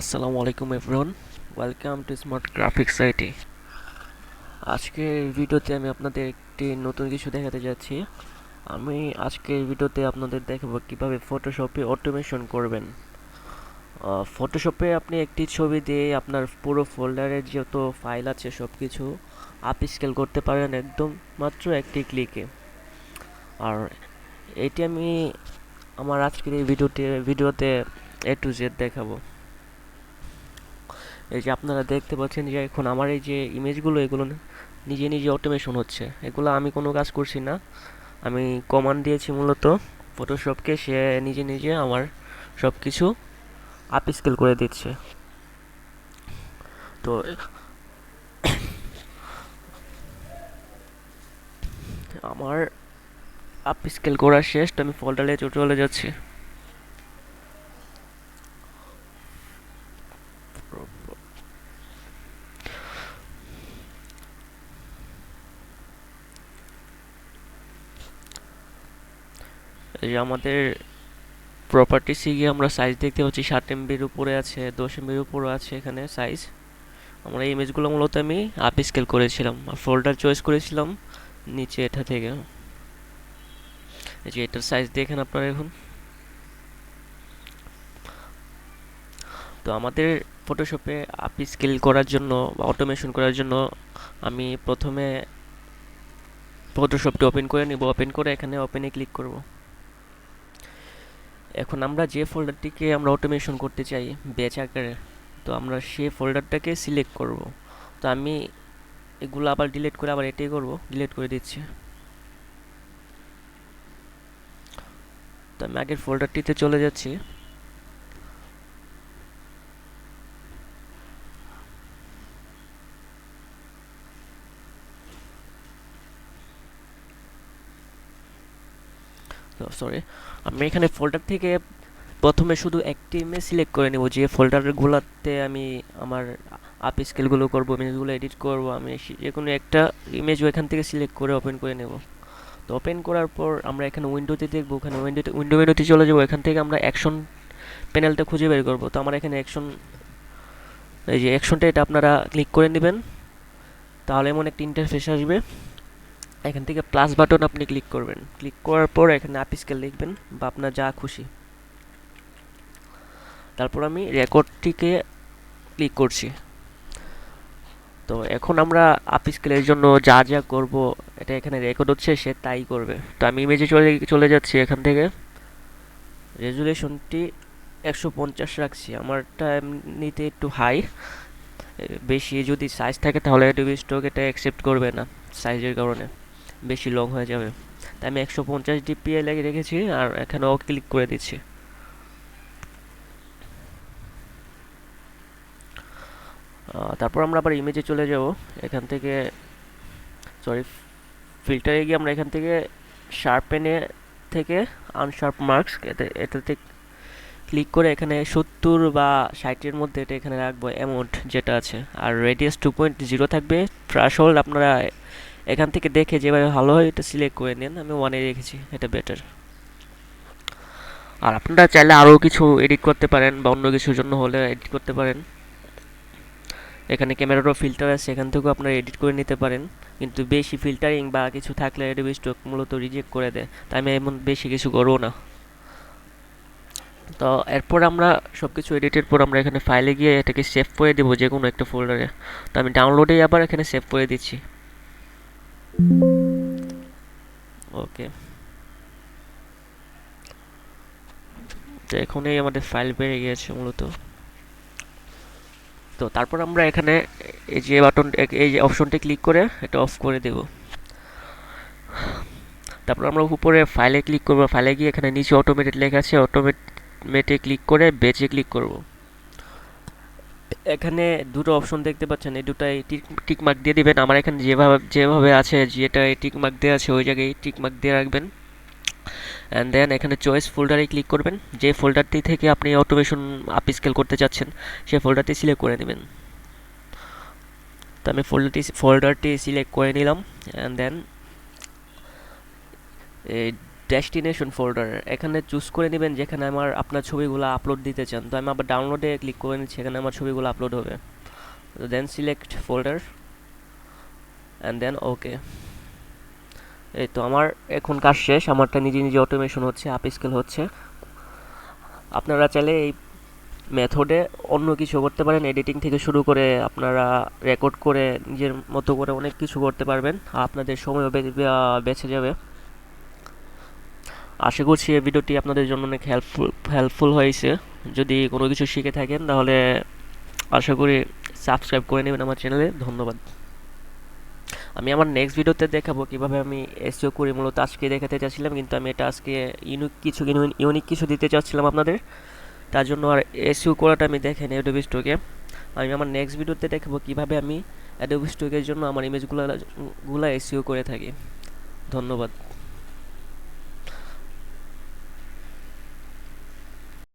আসসালামু আলাইকুম everyone. Welcome to smart graphics IT আজকের ভিডিওতে আমি আপনাদের একটি নতুন কিছু দেখাতে যাচ্ছি। আমি আজকের ভিডিওতে আপনাদের দেখাবো কীভাবে ফটোশপে অটোমেশন করবেন। ফটোশপে আপনি একটি ছবি দিয়ে আপনার পুরো ফোল্ডারের যত ফাইল আছে সব কিছু আপ স্কেল করতে পারেন একদম মাত্র একটি ক্লিকে আর এটি আমি আমার আজকের এই ভিডিওতে ভিডিওতে এ টু জেড দেখাবো। এই যে আপনারা দেখতে পাচ্ছেন যে এখন আমার এই যে ইমেজগুলো, এগুলো নিজে নিজে অটোমেশন হচ্ছে। এগুলো আমি কোনো কাজ করছি না। আমি কমান্ড দিয়েছি মূলত ফটোশপকে সে নিজে নিজে আমার সব কিছু আপ স্কেল করে দিচ্ছে। তো আমার আপ স্কেল করা শেষ, তো আমি ফোল্ডারে চলে যাচ্ছি। এই আমাদের প্রপার্টিসে গিয়ে আমরা সাইজ দেখতে পাচ্ছি ষাট এমবির উপরে আছে, দশ এমবির উপরে আছে এখানে সাইজ আমরা এই ইমেজগুলো মূলত আমি আপ স্কেল করেছিলাম। আর ফোল্ডার চয়েস করেছিলাম নিচে এটা থেকে। যে এটার সাইজ দেখেন আপনারা এখন। তো আমাদের ফটোশপে আপ স্কেল করার জন্য বা অটোমেশন করার জন্য আমি প্রথমে ফটোশপটি ওপেন করে নিব। ওপেন করে এখানে ওপেনে ক্লিক করব। এখন আমরা যে ফোল্ডারটিকে আমরা অটোমেশন করতে চাই ব্যাচ আকারে, তো আমরা সে ফোল্ডারটাকে সিলেক্ট করব। তো আমি এগুলো আবার ডিলিট করে আবার এটাই করব ডিলিট করে দিচ্ছি। তো আমি আগের ফোল্ডারটিতে চলে যাচ্ছি। সরি আমি এখানে ফোল্ডার থেকে প্রথমে শুধু একটি ইমেজ সিলেক্ট করে নেব, যে ফোল্ডারগুলোতে আমি আমার আপ স্কেলগুলো করব ইমেজগুলো এডিট করব, আমি যে কোনো একটা ইমেজ এখান থেকে সিলেক্ট করে ওপেন করে নেব। তো ওপেন করার পর আমরা এখানে উইন্ডোতে দেখব, ওখানে উইন্ডোতে উইন্ডো মেনুতে চলে যাব, এখান থেকে আমরা অ্যাকশন প্যানেলটা খুঁজে বের করব। তো আমার এখানে অ্যাকশন এই যে অ্যাকশনটা এটা আপনারা ক্লিক করে নেবেন, তাহলে এমন একটা ইন্টারফেস আসবে। এখান থেকে প্লাস বাটন আপনি ক্লিক করবেন। ক্লিক করার পর এখানে আপ স্কেল লিখবেন, বা আপনার যা খুশি। তারপর আমি রেকর্ডটিকে ক্লিক করছি। তো এখন আমরা আপ স্কেলের জন্য যা যা করব, এটা এখানে রেকর্ড হচ্ছে, সে তাই করবে। তো আমি ইমেজে চলে চলে যাচ্ছি এখান থেকে। রেজুলেশনটি একশো পঞ্চাশ রাখছি। আমারটা এমনিতে একটু হাই বেশি যদি সাইজ থাকে, তাহলে অ্যাডোবি স্টক এটা অ্যাকসেপ্ট করবে না সাইজের কারণে। বেশি লং হয়ে যাবে। তাই আমি একশো পঞ্চাশ ডিপিএ লেগে রেখেছি আর এখানেও ক্লিক করে দিচ্ছি। তারপর আমরা আবার ইমেজে চলে যাব। এখান থেকে সরি ফিল্টারে গিয়ে আমরা এখান থেকে শার্পেনে থেকে আনশার্প মার্কস এতে, এটাতে ক্লিক করে এখানে সত্তর বা ষাটের মধ্যে এটা এখানে রাখব অ্যামাউন্ট যেটা আছে। আর রেডিয়াস টু পয়েন্ট জিরো থাকবে। থ্রাশহোল্ড আপনারা এখান থেকে দেখে যেভাবে ভালো হয় এটা সিলেক্ট করে নেন, আমি ওয়ানে রেখেছি, এটা বেটার আর আপনারা চাইলে আরও কিছু এডিট করতে পারেন বা অন্য কিছুর জন্য হলে এডিট করতে পারেন। এখানে ক্যামেরারও ফিল্টার আছে, এখান থেকেও আপনারা এডিট করে নিতে পারেন। কিন্তু বেশি ফিল্টারিং বা কিছু থাকলে অ্যাডোবি স্টক মূলত রিজেক্ট করে দেয়। তাই আমি এমন বেশি কিছু করব না। তো এরপর আমরা সব কিছু এডিটের পর আমরা এখানে ফাইলে গিয়ে এটাকে সেভ করে দেবো যে কোনো একটা ফোল্ডারে তো আমি ডাউনলোডেই আবার এখানে সেভ করে দিচ্ছি। ওকে তো এখনই আমাদের ফাইল বেড়ে গিয়েছে মূলত। তো তারপর আমরা এখানে এই যে বাটন এই যে অপশনটি ক্লিক করে এটা অফ করে দেব। তারপর আমরা উপরে ফাইলে ক্লিক করব। ফাইলে গিয়ে এখানে নিচে অটোমেটেড লেখা আছে অটোমেটে ক্লিক করে বেচে ক্লিক করব। এখানে দুটো অপশন দেখতে পাচ্ছেন। এই দুটাই টিক টিক মার্ক দিয়ে দিবেন। আমার এখানে যেভাবে যেভাবে আছে যেটা টিক মার্ক দেওয়া আছে, ওই জায়গায় টিক মার্ক দিয়ে রাখবেন। অ্যান্ড দেন এখানে চয়েস ফোল্ডারে ক্লিক করবেন। যে ফোল্ডারটি থেকে আপনি অটোমেশন আপ স্কেল করতে চাচ্ছেন সেই ফোল্ডারটি সিলেক্ট করে নেবেন। তো আমি ফোল্ডারটি ফোল্ডারটি সিলেক্ট করে নিলাম। অ্যান্ড দেন ডেস্টিনেশন ফোল্ডার এখানে চুজ করে নেবেন যেখানে আমার আপনার ছবিগুলো আপলোড দিতে চান। তো আমি আবার ডাউনলোডে ক্লিক করে নিচ্ছি, এখানে আমার ছবিগুলো আপলোড হবে। Then select folder and then okay এই তো আমার এখন কাজ শেষ, আমারটা নিজে নিজে অটোমেশন হচ্ছে আপ স্কেল হচ্ছে। আপনারা চাইলে এই মেথডে অন্য কিছু করতে পারেন এডিটিং থেকে শুরু করে আপনারা রেকর্ড করে নিজের মতো করে অনেক কিছু করতে পারবেন আপনাদের বে- বেঁচে যাবে। আশা করছি এই ভিডিওটি আপনাদের জন্য অনেক হেল্পফুল হেল্পফুল হয়েছে। যদি কোনো কিছু শিখে থাকেন, তাহলে আশা করি সাবস্ক্রাইব করে নেবেন আমার চ্যানেলে ধন্যবাদ। আমি আমার নেক্সট ভিডিওতে দেখাবো কীভাবে আমি এসিও করি মূলত আজকে দেখাতে চাচ্ছিলাম, কিন্তু আমি এটা আজকে ইউনিক কিছু ইউনিক কিছু দিতে চাচ্ছিলাম আপনাদের। তার জন্য আর এসিও করাটা আমি দেখেন অ্যাডোবি স্টোকে আমি আমার নেক্সট ভিডিওতে দেখাবো কীভাবে আমি অ্যাডোবি স্টোকের জন্য আমার ইমেজগুলো গুলা এসিও করে থাকি। ধন্যবাদ।